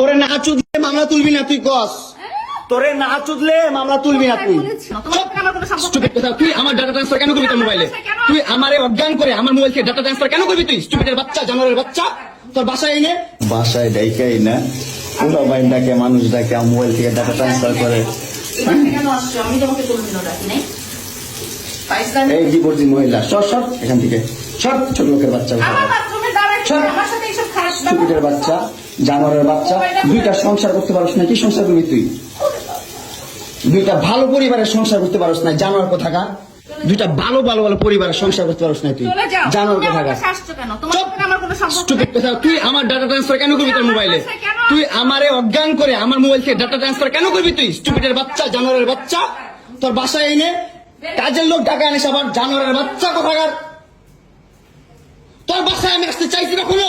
তোরে না চুদলে মামলা তুলবি না তুই কস তোরে না চুদলে মামলা তুলবি না তুই। কথা, তুই আমার ডাটা ট্রান্সফার কেন করবি তোর মোবাইলে তুই আমারে অজ্ঞান করে আমার মোবাইল থেকে ডাটা ট্রান্সফার কেন করবি তুই? স্টুপিডের বাচ্চা জানোয়ারের বাচ্চা। তোর বাসায় এনে? বাসায় ডাইকাই না। পুরো বাইন ডাকে মানুষ ডাকে আমার মোবাইল থেকে ডাটা ট্রান্সফার করে। কেন আসছো আমি তোমাকে ডাকি নাই এই ডিপোর্টি মহিলা সর সর এখান থেকে। সর ছোট লোকের বাচ্চা। আমার বাথরুমে দাঁড়ায় আমার সাথে স্টুপিডের বাচ্চা জানোয়ারের বাচ্চা দুইটা সংসার করতে পারছ না কি সংসার করবি তুই? দুইটা ভালো পরিবারের সংসার করতে পারছ না জানোয়ার কোথাকার? দুইটা ভালো ভালো ভালো পরিবারের সংসার করতে পারছ না তুই। জানোয়ার কোথাকার? কেন? কোনো তুই আমার ডাটা ট্রান্সফার কেন করবি তোর মোবাইলে কেন? তুই আমারে অজ্ঞান করে আমার মোবাইল থেকে ডাটা ট্রান্সফার কেন করবি তুই? স্টুপিডের বাচ্চা জানোয়ারের বাচ্চা। তোর বাসায় এনে কাজের লোক টাকা আনিস আবার জানোয়ারের বাচ্চা কোথাকার? তোর বাসায় আমি আসতে চাইছি কখনো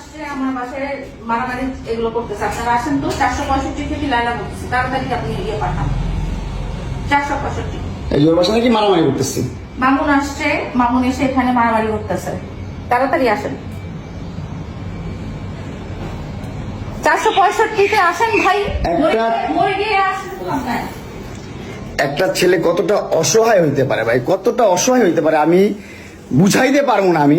আসছে, আমার বাসায় মারামারি এগুলো করতেছে। আপনারা আসেন তো, 465 থেকে লায়লা বলতেছি। তাড়াতাড়ি আপনি ইয়ে পাঠান। 465 এই জোর বাসা নাকি মারামারি করতেছি মামুন আসছে মামুন এসে এখানে মারামারি করতেছে তাড়াতাড়ি আসেন চারশো পঁয়ষট্টিতে আসেন ভাই একটা-। একটা ছেলে কতটা অসহায় হইতে পারে ভাই কতটা অসহায় হইতে পারে আমি বুঝাইতে পারব না আমি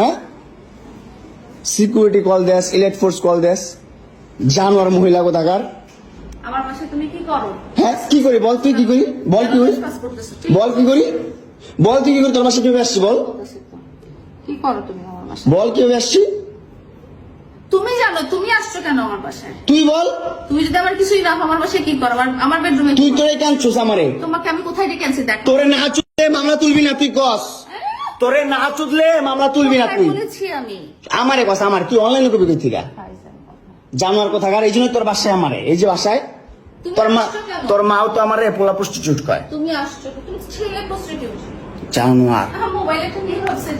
হ্যাঁ? সিকিউরিটি কল দেস ইলেট ফোর্স কল দেস। জানোয়ার মহিলা কোথাকার? আমার বাসায় তুমি কি করো? হ্যাঁ কি করি বল তুই কি করি? বল কি করি? বল কি করি? বল তুই কি করি? তোর বাসায় কীভাবে বল? কি করো তুমি আমার বাসায়? বল কীভাবে তুমি জানো তুমি আসছো কেন আমার বাসায়? তুই বল। তুমি যদি আমার কিছুই না আমার বাসায় কি করো? আমার বেডরুমে তুই তোরে কেন আমারে? তোমাকে আমি কোথায় ডেকে আনছি? দেখ। তোরে না মামলা তুলবি না তুই কস। তোরে না চুদলে মামলা তুলবি না তুই। বলেছি আমি। আমারে কথা আমার। তুই অনলাইনে কবি কই থেকে জানোয়ার কথা। এই জন্য তোর বাসায় আমারে। এই যে বাসায় তোর মা? তোর মাও তো আমারে পোলা প্রস্টিটিউট কয়। তুমি আসছো তুমি ছেলে প্রস্টিটিউট। জানোয়ার মোবাইলে তুমি ভাবছে।